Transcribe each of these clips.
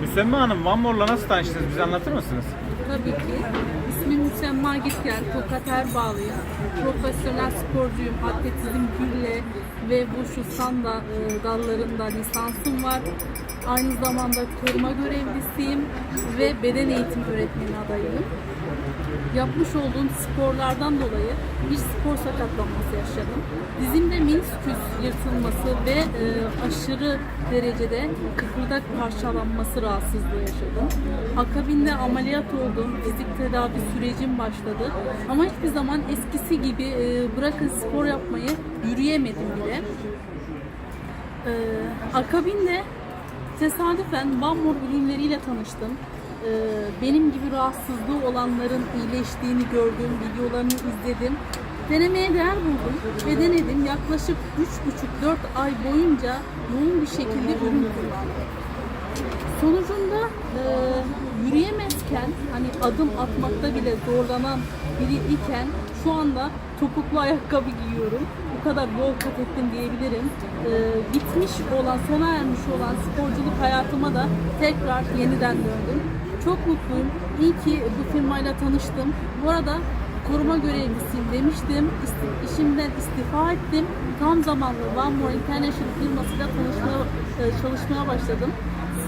Müsemma Hanım Van More'la nasıl tanıştınız? Bize anlatır mısınız? Tabii ki. İsmim Müsemma Gitgel, Tokat Erbağlıyım. Profesyonel sporcuyum. Atletizm, gülle ve wushu sanda e, dallarında lisansım var. Aynı zamanda koruma görevlisiyim ve beden eğitimi öğretmeni adayıyım. Yapmış olduğum sporlardan dolayı bir spor sakatlanması yaşadım. Dizimde menisküs yırtılması ve e, aşırı derecede kıkırdak parçalanması rahatsızlığı yaşadım. Akabinde ameliyat oldum. Fizik tedavi sürecim başladı. Ama hiçbir zaman eskisi gibi e, bırakın spor yapmayı yürüyemedim bile. Ee, akabinde tesadüfen Bambor ürünleriyle tanıştım. Ee, benim gibi rahatsızlığı olanların iyileştiğini gördüm, videolarını izledim. Denemeye değer buldum ve denedim. Yaklaşık 3,5-4 ay boyunca yoğun bir şekilde ürün kullandım. Sonucunda e, yürüyemezken hani adım atmakta bile zorlanan biri iken şu anda topuklu ayakkabı giyiyorum. Bu kadar yol kat ettim diyebilirim. E, bitmiş olan, sona ermiş olan sporculuk hayatıma da tekrar yeniden döndüm. Çok mutluyum. İyi ki bu firmayla tanıştım. Bu arada koruma görevlisiyim demiştim. İsti- işimden istifa ettim. Tam zamanlı One More International firmasıyla tanışmaya, e, çalışmaya başladım.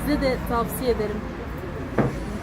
Size de tavsiye ederim.